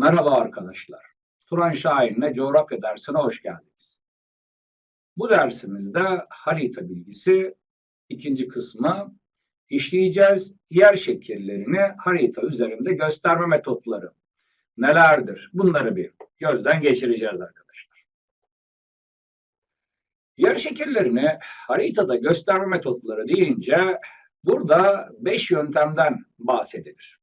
Merhaba arkadaşlar. Turan Şahin'le coğrafya dersine hoş geldiniz. Bu dersimizde harita bilgisi ikinci kısmı işleyeceğiz. Yer şekillerini harita üzerinde gösterme metotları nelerdir? Bunları bir gözden geçireceğiz arkadaşlar. Yer şekillerini haritada gösterme metotları deyince burada beş yöntemden bahsedilir.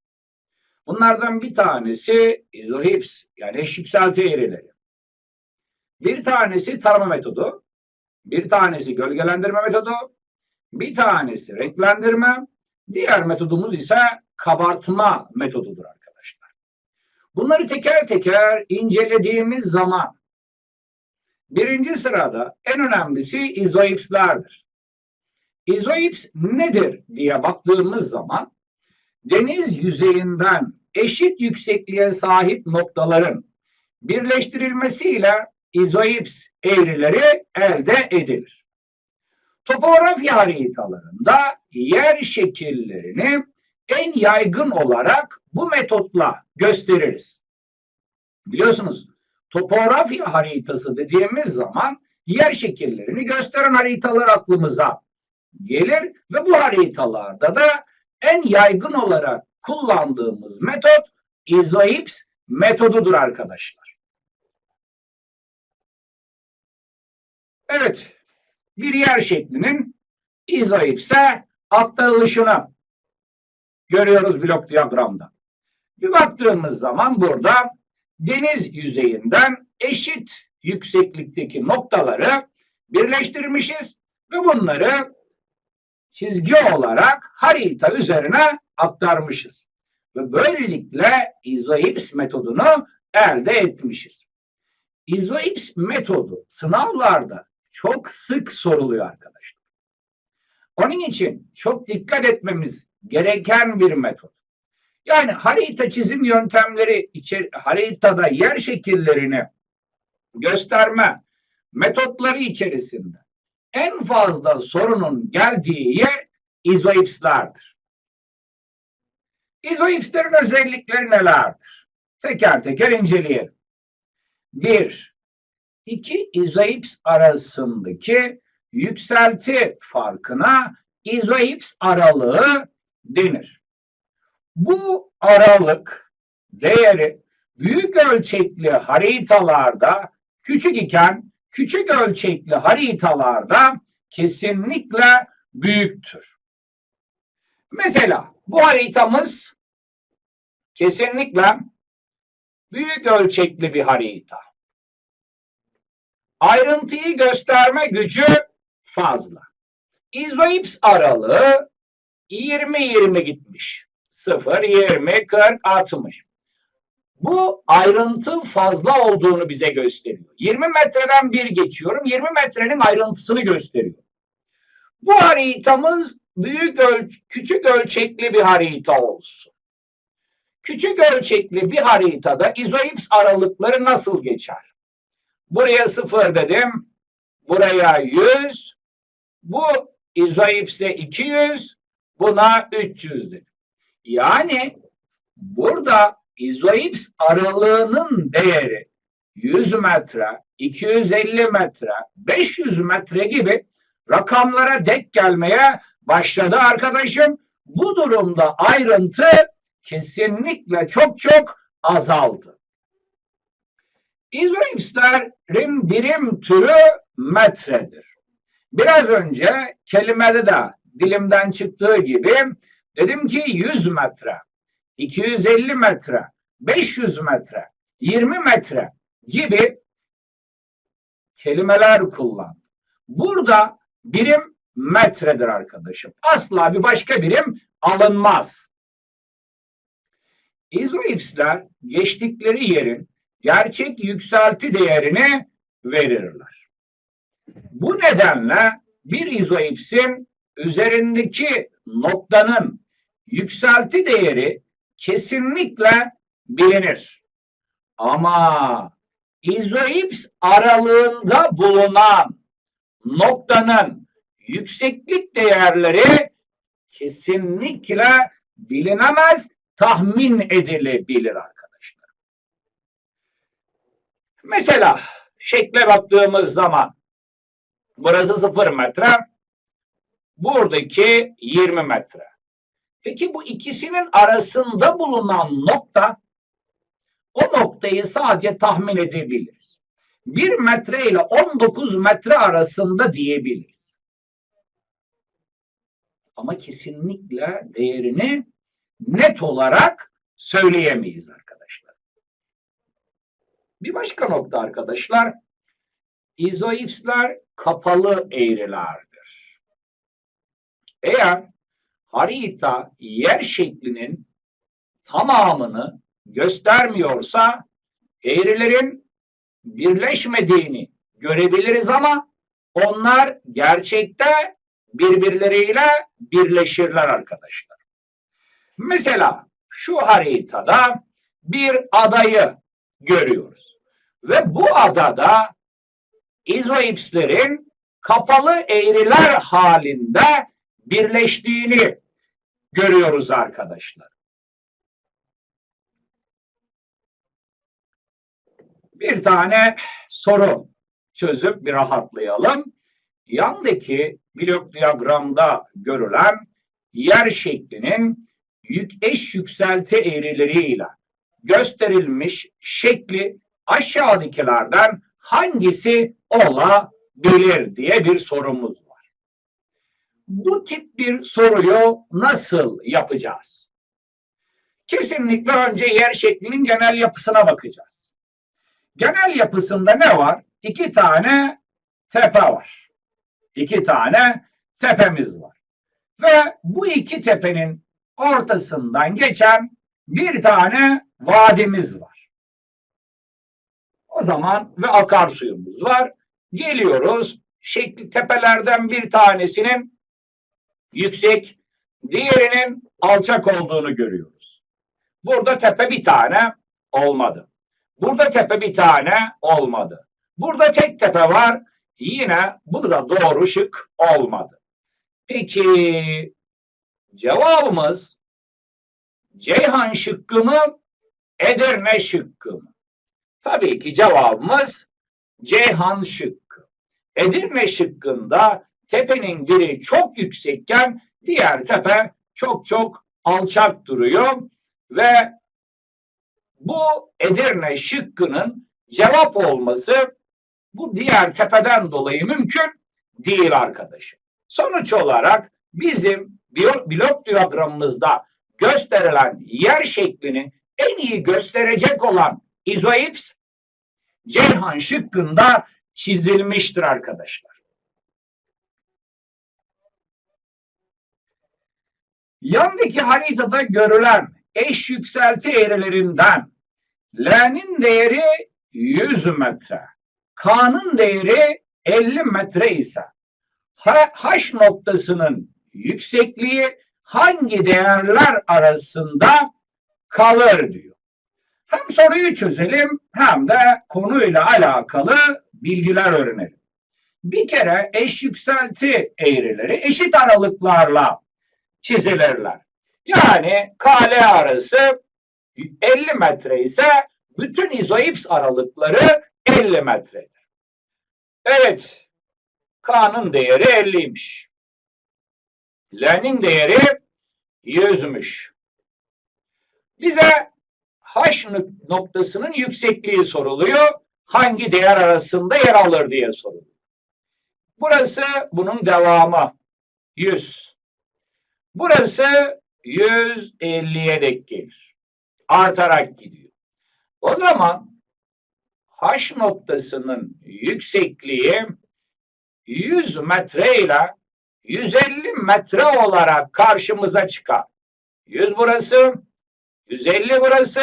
Bunlardan bir tanesi izohips yani eş yükselti eğrileri. Bir tanesi tarama metodu, bir tanesi gölgelendirme metodu, bir tanesi renklendirme, diğer metodumuz ise kabartma metodudur arkadaşlar. Bunları teker teker incelediğimiz zaman birinci sırada en önemlisi izoipslerdir. İzoips nedir diye baktığımız zaman deniz yüzeyinden eşit yüksekliğe sahip noktaların birleştirilmesiyle izoips eğrileri elde edilir. Topografya haritalarında yer şekillerini en yaygın olarak bu metotla gösteririz. Biliyorsunuz topografya haritası dediğimiz zaman yer şekillerini gösteren haritalar aklımıza gelir ve bu haritalarda da en yaygın olarak kullandığımız metot izoips metodudur arkadaşlar. Evet, bir yer şeklinin izoipse aktarılışını görüyoruz blok diyagramda. Bir baktığımız zaman burada deniz yüzeyinden eşit yükseklikteki noktaları birleştirmişiz ve bunları çizgi olarak harita üzerine aktarmışız. Ve böylelikle izoips metodunu elde etmişiz. İzoips metodu sınavlarda çok sık soruluyor arkadaşlar. Onun için çok dikkat etmemiz gereken bir metot. Yani harita çizim yöntemleri içer haritada yer şekillerini gösterme metotları içerisinde en fazla sorunun geldiği yer izoipslerdir. İzoipslerin özellikleri nelerdir? Teker teker inceleyelim. Bir, iki izoips arasındaki yükselti farkına izoips aralığı denir. Bu aralık değeri büyük ölçekli haritalarda küçük iken küçük ölçekli haritalarda kesinlikle büyüktür. Mesela bu haritamız kesinlikle büyük ölçekli bir harita. Ayrıntıyı gösterme gücü fazla. İzoips aralığı 20-20 gitmiş. 0, 20, 40, 60. Bu ayrıntı fazla olduğunu bize gösteriyor. 20 metreden bir geçiyorum. 20 metrenin ayrıntısını gösteriyor. Bu haritamız büyük öl küçük ölçekli bir harita olsun. Küçük ölçekli bir haritada izoips aralıkları nasıl geçer? Buraya 0 dedim. Buraya 100. Bu izoipse 200. Buna 300 dedim. Yani burada izoips aralığının değeri 100 metre, 250 metre, 500 metre gibi rakamlara dek gelmeye başladı arkadaşım. Bu durumda ayrıntı kesinlikle çok çok azaldı. İzoipslerin birim türü metredir. Biraz önce kelimede de dilimden çıktığı gibi dedim ki 100 metre, 250 metre, 500 metre, 20 metre gibi kelimeler kullan. Burada birim metredir arkadaşım. Asla bir başka birim alınmaz. İzoipsler geçtikleri yerin gerçek yükselti değerini verirler. Bu nedenle bir izoipsin üzerindeki noktanın yükselti değeri kesinlikle bilinir. Ama izoips aralığında bulunan noktanın yükseklik değerleri kesinlikle bilinemez, tahmin edilebilir arkadaşlar. Mesela şekle baktığımız zaman burası 0 metre, buradaki 20 metre. Peki bu ikisinin arasında bulunan nokta o noktayı sadece tahmin edebiliriz. 1 metre ile 19 metre arasında diyebiliriz. Ama kesinlikle değerini net olarak söyleyemeyiz arkadaşlar. Bir başka nokta arkadaşlar, izoipsler kapalı eğrilerdir. Eğer harita yer şeklinin tamamını göstermiyorsa eğrilerin birleşmediğini görebiliriz ama onlar gerçekte birbirleriyle birleşirler arkadaşlar. Mesela şu haritada bir adayı görüyoruz. Ve bu adada izoipslerin kapalı eğriler halinde birleştiğini görüyoruz arkadaşlar. Bir tane soru çözüp bir rahatlayalım. Yandaki blok diyagramda görülen yer şeklinin yük eş yükselti eğrileriyle gösterilmiş şekli aşağıdakilerden hangisi olabilir diye bir sorumuz var. Bu tip bir soruyu nasıl yapacağız? Kesinlikle önce yer şeklinin genel yapısına bakacağız. Genel yapısında ne var? İki tane tepe var. İki tane tepemiz var. Ve bu iki tepenin ortasından geçen bir tane vadimiz var. O zaman ve akarsuyumuz var. Geliyoruz şekli tepelerden bir tanesinin yüksek, diğerinin alçak olduğunu görüyoruz. Burada tepe bir tane olmadı. Burada tepe bir tane olmadı. Burada tek tepe var. Yine burada doğru şık olmadı. Peki cevabımız Ceyhan şıkkı mı? Edirne şıkkı mı? Tabii ki cevabımız Ceyhan şıkkı. Edirne şıkkında tepenin biri çok yüksekken diğer tepe çok çok alçak duruyor ve bu Edirne şıkkının cevap olması bu diğer tepeden dolayı mümkün değil arkadaşım. Sonuç olarak bizim blok diyagramımızda gösterilen yer şeklini en iyi gösterecek olan izoips Ceyhan şıkkında çizilmiştir arkadaşlar. Yandaki haritada görülen eş yükselti eğrilerinden L'nin değeri 100 metre, K'nın değeri 50 metre ise H noktasının yüksekliği hangi değerler arasında kalır diyor. Hem soruyu çözelim hem de konuyla alakalı bilgiler öğrenelim. Bir kere eş yükselti eğrileri eşit aralıklarla çizilirler. Yani KL arası 50 metre ise bütün izoips aralıkları 50 metredir. Evet, K'nın değeri 50'ymiş. L'nin değeri 100'müş. Bize H noktasının yüksekliği soruluyor. Hangi değer arasında yer alır diye soruluyor. Burası bunun devamı. 100. Burası 150'ye dek gelir. Artarak gidiyor. O zaman H noktasının yüksekliği 100 metre ile 150 metre olarak karşımıza çıkar. 100 burası, 150 burası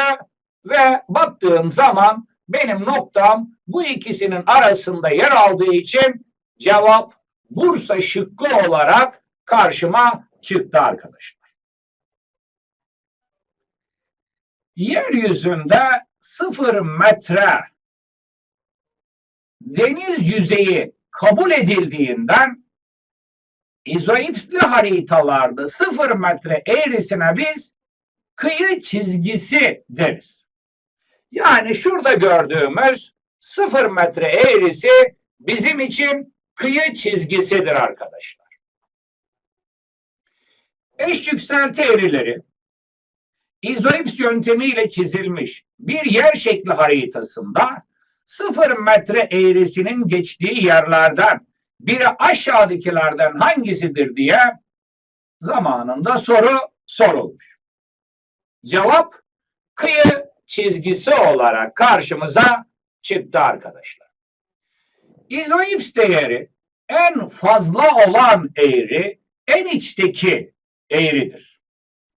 ve baktığım zaman benim noktam bu ikisinin arasında yer aldığı için cevap Bursa şıkkı olarak karşıma çıktı arkadaşlar. Yeryüzünde sıfır metre deniz yüzeyi kabul edildiğinden izoipsli haritalarda sıfır metre eğrisine biz kıyı çizgisi deriz. Yani şurada gördüğümüz 0 metre eğrisi bizim için kıyı çizgisidir arkadaşlar. Eş yükselti eğrileri izoips yöntemiyle çizilmiş bir yer şekli haritasında 0 metre eğrisinin geçtiği yerlerden biri aşağıdakilerden hangisidir diye zamanında soru sorulmuş. Cevap kıyı çizgisi olarak karşımıza çıktı arkadaşlar. İzoips değeri en fazla olan eğri en içteki eğridir.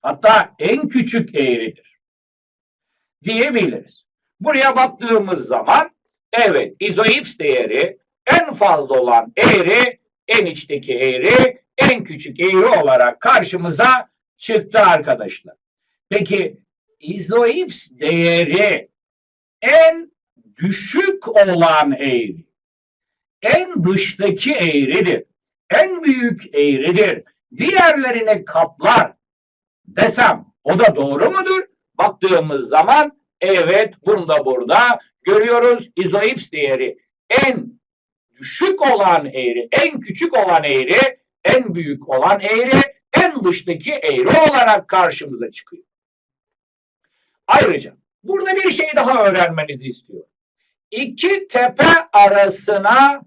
Hatta en küçük eğridir. Diyebiliriz. Buraya baktığımız zaman evet izoips değeri en fazla olan eğri en içteki eğri en küçük eğri olarak karşımıza çıktı arkadaşlar. Peki izoips değeri en düşük olan eğri en dıştaki eğridir. En büyük eğridir. Diğerlerini kaplar desem o da doğru mudur? Baktığımız zaman evet bunu da burada görüyoruz. İzoips değeri en düşük olan eğri, en küçük olan eğri, en büyük olan eğri, en dıştaki eğri olarak karşımıza çıkıyor. Ayrıca burada bir şey daha öğrenmenizi istiyorum. İki tepe arasına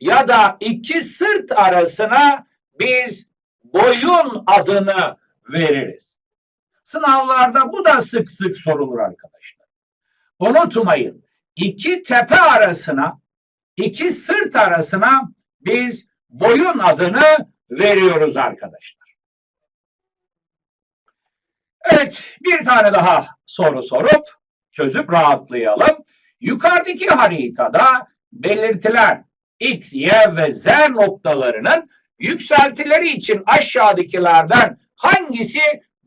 ya da iki sırt arasına biz boyun adını veririz. Sınavlarda bu da sık sık sorulur arkadaşlar. Unutmayın. İki tepe arasına, iki sırt arasına biz boyun adını veriyoruz arkadaşlar. Evet, bir tane daha soru sorup çözüp rahatlayalım. Yukarıdaki haritada belirtilen X, Y ve Z noktalarının yükseltileri için aşağıdakilerden hangisi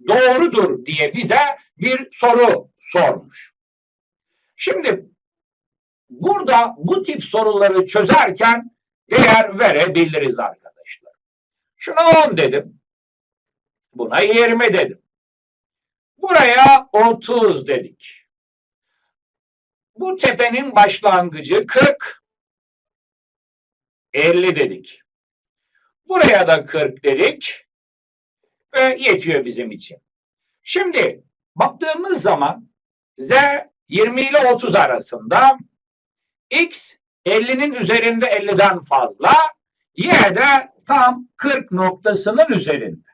doğrudur diye bize bir soru sormuş. Şimdi burada bu tip soruları çözerken değer verebiliriz arkadaşlar. Şuna 10 dedim. Buna 20 dedim. Buraya 30 dedik. Bu tepenin başlangıcı 40. 50 dedik. Buraya da 40 dedik. Ve yetiyor bizim için. Şimdi baktığımız zaman Z 20 ile 30 arasında X 50'nin üzerinde 50'den fazla Y de tam 40 noktasının üzerinde.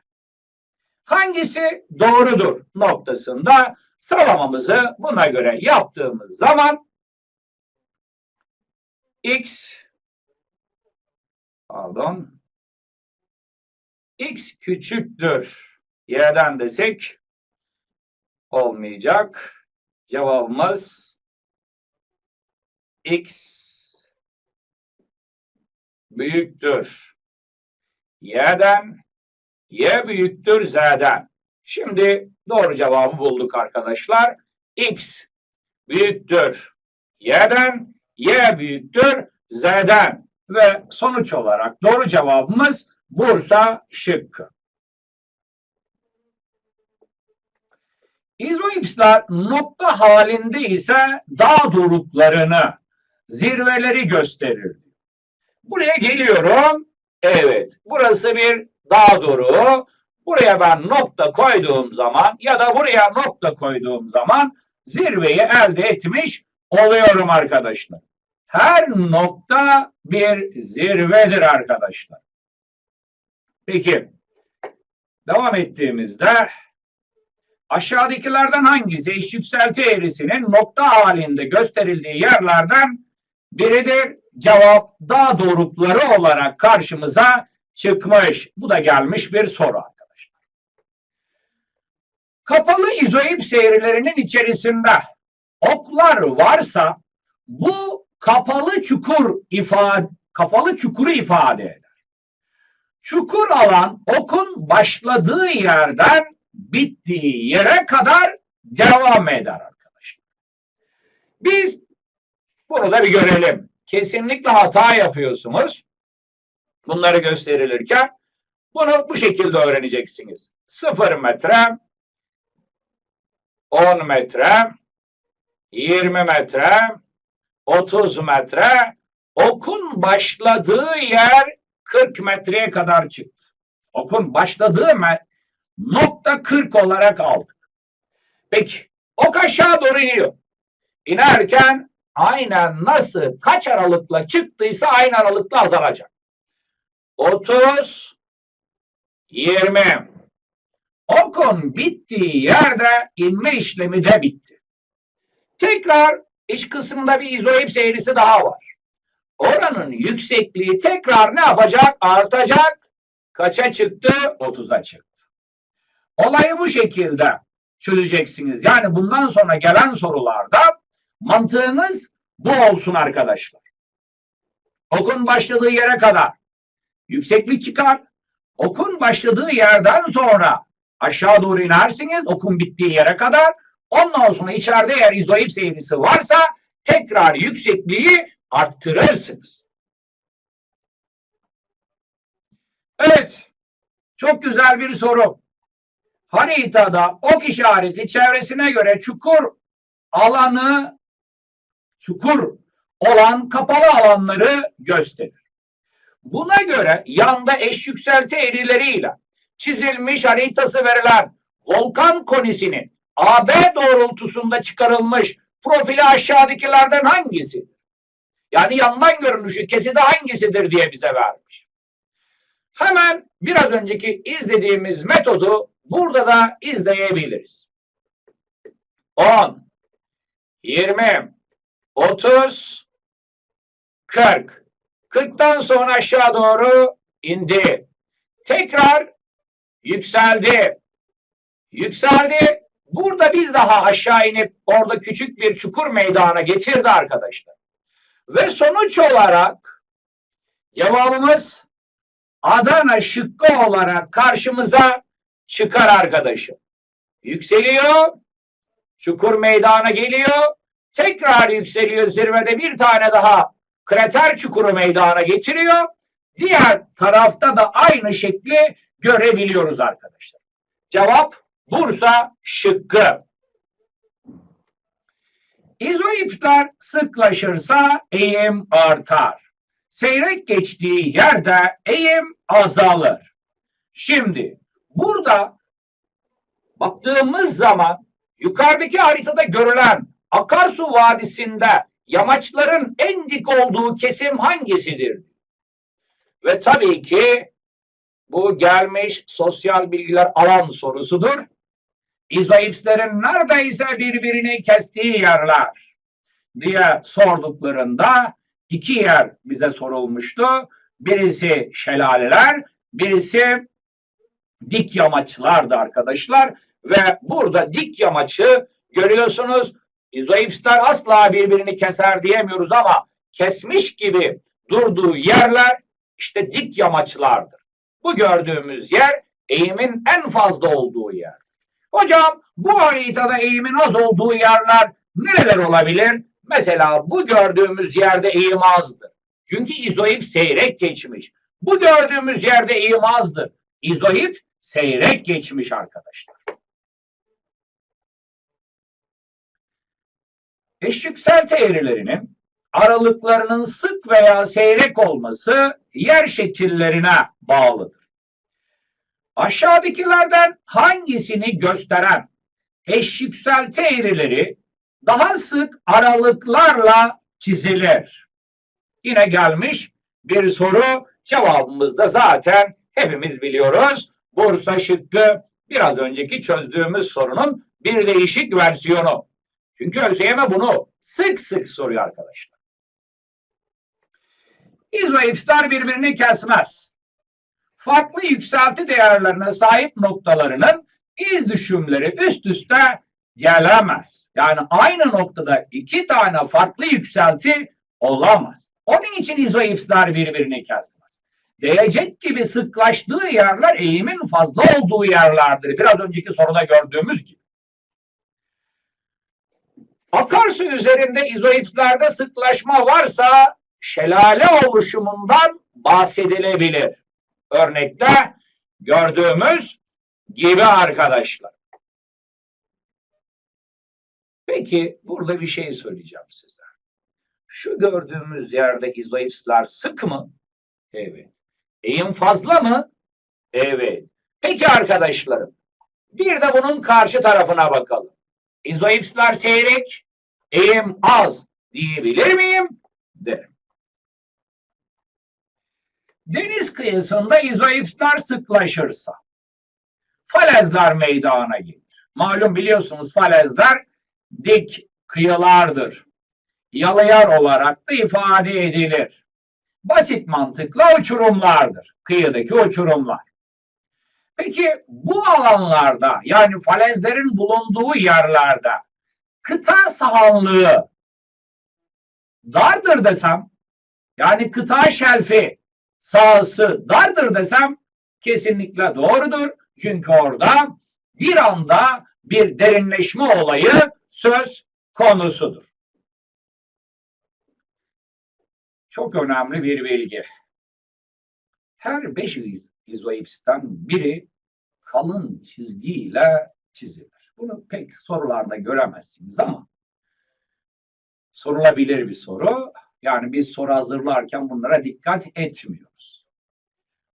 Hangisi doğrudur noktasında sıralamamızı buna göre yaptığımız zaman X pardon X küçüktür y'den desek olmayacak. Cevabımız X büyüktür. Y'den Y büyüktür Z'den. Şimdi doğru cevabı bulduk arkadaşlar. X büyüktür Y'den, Y büyüktür Z'den. Ve sonuç olarak doğru cevabımız Bursa şıkkı. İzoipsler nokta halinde ise dağ doruklarını, zirveleri gösterir. Buraya geliyorum. Evet, burası bir dağ doruğu. Buraya ben nokta koyduğum zaman ya da buraya nokta koyduğum zaman zirveyi elde etmiş oluyorum arkadaşlar. Her nokta bir zirvedir arkadaşlar. Peki devam ettiğimizde aşağıdakilerden hangisi eş yükselti eğrisinin nokta halinde gösterildiği yerlerden biridir? Cevap dağ dorukları olarak karşımıza çıkmış. Bu da gelmiş bir soru arkadaşlar. Kapalı izoip seyirlerinin içerisinde oklar varsa bu kapalı çukur ifade kapalı çukuru ifade eder. Çukur alan okun başladığı yerden bittiği yere kadar devam eder arkadaşlar. Biz bunu da bir görelim. Kesinlikle hata yapıyorsunuz. Bunları gösterilirken bunu bu şekilde öğreneceksiniz. 0 metre, 10 metre, 20 metre, 30 metre. Okun başladığı yer 40 metreye kadar çıktı. Okun başladığı nokta 40 olarak aldık. Peki ok aşağı doğru iniyor. İnerken aynen nasıl kaç aralıkla çıktıysa aynı aralıkla azalacak. 30 20 Okun bittiği yerde inme işlemi de bitti. Tekrar iç kısmında bir izoips eğrisi daha var. Oranın yüksekliği tekrar ne yapacak? Artacak. Kaça çıktı? 30'a çıktı. Olayı bu şekilde çözeceksiniz. Yani bundan sonra gelen sorularda mantığınız bu olsun arkadaşlar. Okun başladığı yere kadar yükseklik çıkar. Okun başladığı yerden sonra aşağı doğru inersiniz okun bittiği yere kadar. Ondan sonra içeride eğer izoips eğrisi varsa tekrar yüksekliği arttırırsınız. Evet. Çok güzel bir soru. Haritada ok işareti çevresine göre çukur alanı çukur olan kapalı alanları gösterir. Buna göre yanda eş yükselti eğrileriyle çizilmiş haritası verilen volkan konisinin AB doğrultusunda çıkarılmış profili aşağıdakilerden hangisidir? Yani yandan görünüşü kesidi hangisidir diye bize vermiş. Hemen biraz önceki izlediğimiz metodu burada da izleyebiliriz. 10, 20, 30, 40. 40'tan sonra aşağı doğru indi. Tekrar yükseldi. Yükseldi. Burada bir daha aşağı inip orada küçük bir çukur meydana getirdi arkadaşlar. Ve sonuç olarak cevabımız Adana şıkkı olarak karşımıza çıkar arkadaşım. Yükseliyor. Çukur meydana geliyor. Tekrar yükseliyor zirvede bir tane daha krater çukuru meydana getiriyor. Diğer tarafta da aynı şekli görebiliyoruz arkadaşlar. Cevap Bursa şıkkı. İzoipsler sıklaşırsa eğim artar. Seyrek geçtiği yerde eğim azalır. Şimdi burada baktığımız zaman yukarıdaki haritada görülen akarsu vadisinde yamaçların en dik olduğu kesim hangisidir? Ve tabii ki bu gelmiş sosyal bilgiler alan sorusudur. İzoipslerin neredeyse birbirini kestiği yerler diye sorduklarında iki yer bize sorulmuştu. Birisi şelaleler, birisi dik yamaçlardı arkadaşlar. Ve burada dik yamaçı görüyorsunuz. İzoipsler asla birbirini keser diyemiyoruz ama kesmiş gibi durduğu yerler işte dik yamaçlardır. Bu gördüğümüz yer eğimin en fazla olduğu yer. Hocam bu haritada eğimin az olduğu yerler nereler olabilir? Mesela bu gördüğümüz yerde eğim azdır. Çünkü izoip seyrek geçmiş. Bu gördüğümüz yerde eğim azdır. İzoip seyrek geçmiş arkadaşlar. Eş yükselti eğrilerinin aralıklarının sık veya seyrek olması yer şekillerine bağlıdır. Aşağıdakilerden hangisini gösteren eş yükselti eğrileri daha sık aralıklarla çizilir? Yine gelmiş bir soru cevabımız da zaten hepimiz biliyoruz. Bursa şıkkı biraz önceki çözdüğümüz sorunun bir değişik versiyonu. Çünkü ÖSYM bunu sık sık soruyor arkadaşlar. İzoipsler birbirini kesmez. Farklı yükselti değerlerine sahip noktalarının iz düşümleri üst üste gelemez. Yani aynı noktada iki tane farklı yükselti olamaz. Onun için izoipsler birbirini kesmez. Değecek gibi sıklaştığı yerler eğimin fazla olduğu yerlerdir. Biraz önceki soruda gördüğümüz gibi. Akarsu üzerinde izoipslerde sıklaşma varsa şelale oluşumundan bahsedilebilir. Örnekte gördüğümüz gibi arkadaşlar. Peki burada bir şey söyleyeceğim size. Şu gördüğümüz yerde izoipsler sık mı? Evet. Eğim fazla mı? Evet. Peki arkadaşlarım, bir de bunun karşı tarafına bakalım. İzoipsler seyrek, eğim az diyebilir miyim? Derim. Deniz kıyısında izoipsler sıklaşırsa falezler meydana gelir. Malum biliyorsunuz falezler dik kıyılardır. Yalılar olarak da ifade edilir. Basit mantıkla uçurumlardır. Kıyıdaki uçurumlar. Peki bu alanlarda yani falezlerin bulunduğu yerlerde kıta sahanlığı dardır desem yani kıta şelfi sahası dardır desem kesinlikle doğrudur. Çünkü orada bir anda bir derinleşme olayı söz konusudur. Çok önemli bir bilgi. Her beş iz- izoipsten biri kalın çizgiyle çizilir. Bunu pek sorularda göremezsiniz ama sorulabilir bir soru. Yani biz soru hazırlarken bunlara dikkat etmiyoruz.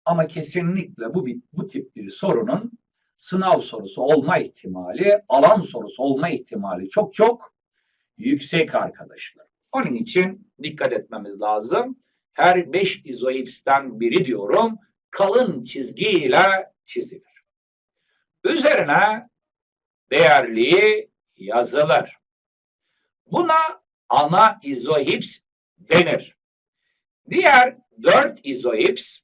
Ama kesinlikle bu bu tip bir sorunun sınav sorusu olma ihtimali, alan sorusu olma ihtimali çok çok yüksek arkadaşlar. Onun için dikkat etmemiz lazım. Her 5 izoipsten biri diyorum kalın çizgiyle çizilir. Üzerine değerliği yazılır. Buna ana izoips denir. Diğer 4 izoips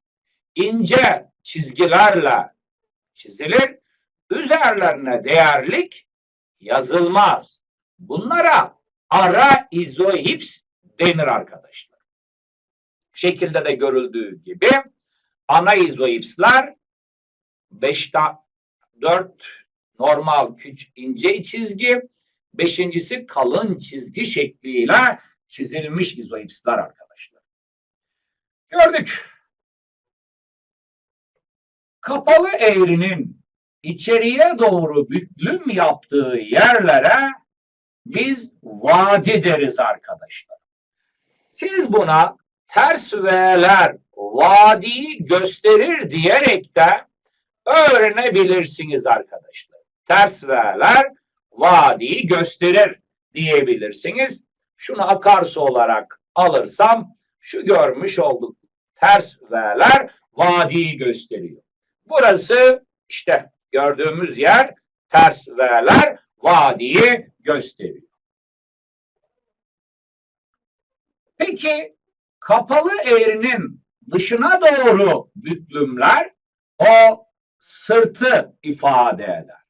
ince çizgilerle çizilir. Üzerlerine değerlik yazılmaz. Bunlara ara izoips denir arkadaşlar. Şekilde de görüldüğü gibi ana izoipsler 5'te 4 normal küçük ince çizgi, beşincisi kalın çizgi şekliyle çizilmiş izoipsler arkadaşlar. Gördük. Kapalı eğrinin içeriye doğru büklüm yaptığı yerlere biz vadi deriz arkadaşlar. Siz buna ters V'ler vadiyi gösterir diyerek de öğrenebilirsiniz arkadaşlar. Ters V'ler vadiyi gösterir diyebilirsiniz. Şunu akarsu olarak alırsam şu görmüş olduk. Ters V'ler vadiyi gösteriyor. Burası işte gördüğümüz yer ters V'ler vadiyi gösteriyor. Peki kapalı eğrinin dışına doğru büklümler o sırtı ifade eder.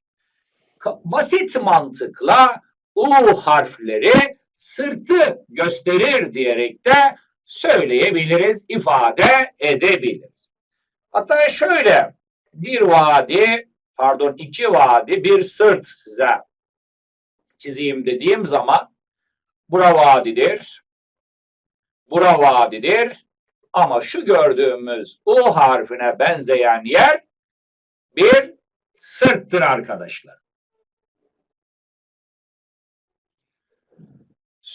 Basit mantıkla U harfleri sırtı gösterir diyerek de söyleyebiliriz, ifade edebiliriz. Hatta şöyle bir vadi, pardon iki vadi, bir sırt size çizeyim dediğim zaman bura vadidir, bura vadidir ama şu gördüğümüz U harfine benzeyen yer bir sırttır arkadaşlar.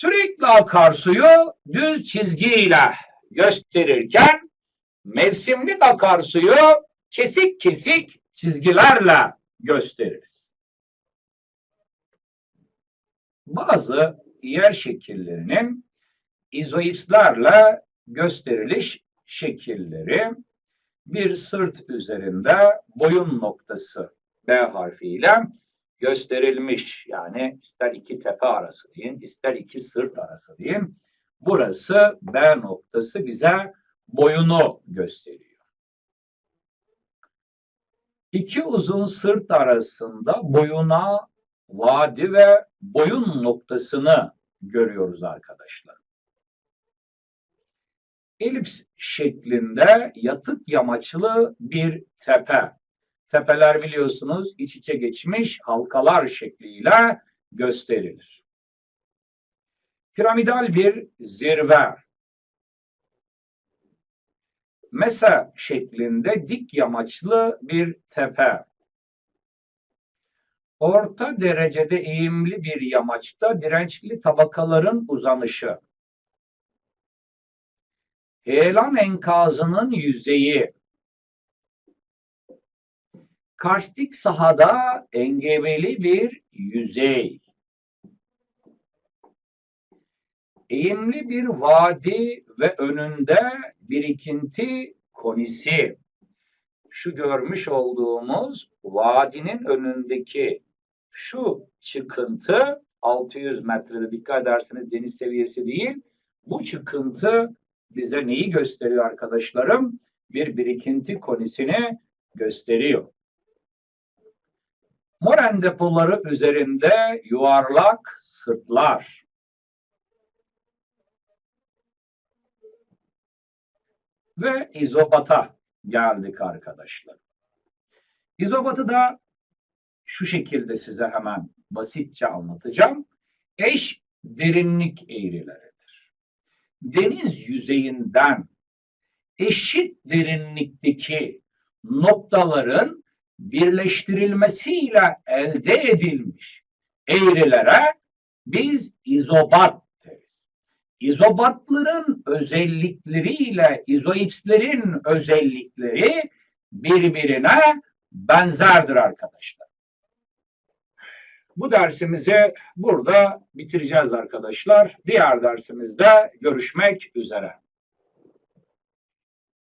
Sürekli akarsuyu düz çizgiyle gösterirken mevsimlik akarsuyu kesik kesik çizgilerle gösteririz. Bazı yer şekillerinin izoipslerle gösteriliş şekilleri bir sırt üzerinde boyun noktası B harfiyle gösterilmiş. Yani ister iki tepe arası deyin, ister iki sırt arası deyin. Burası B noktası bize boyunu gösteriyor. İki uzun sırt arasında boyuna vadi ve boyun noktasını görüyoruz arkadaşlar. Elips şeklinde yatık yamaçlı bir tepe. Tepeler biliyorsunuz iç içe geçmiş halkalar şekliyle gösterilir. Piramidal bir zirve. Mesa şeklinde dik yamaçlı bir tepe. Orta derecede eğimli bir yamaçta dirençli tabakaların uzanışı. heyelan enkazının yüzeyi karstik sahada engebeli bir yüzey. Eğimli bir vadi ve önünde birikinti konisi. Şu görmüş olduğumuz vadinin önündeki şu çıkıntı 600 metrede dikkat ederseniz deniz seviyesi değil. Bu çıkıntı bize neyi gösteriyor arkadaşlarım? Bir birikinti konisini gösteriyor. Moren depoları üzerinde yuvarlak sırtlar. Ve izobata geldik arkadaşlar. İzobatı da şu şekilde size hemen basitçe anlatacağım. Eş derinlik eğrileridir. Deniz yüzeyinden eşit derinlikteki noktaların birleştirilmesiyle elde edilmiş eğrilere biz izobat deriz. İzobatların özellikleriyle izoipslerin özellikleri birbirine benzerdir arkadaşlar. Bu dersimizi burada bitireceğiz arkadaşlar. Diğer dersimizde görüşmek üzere.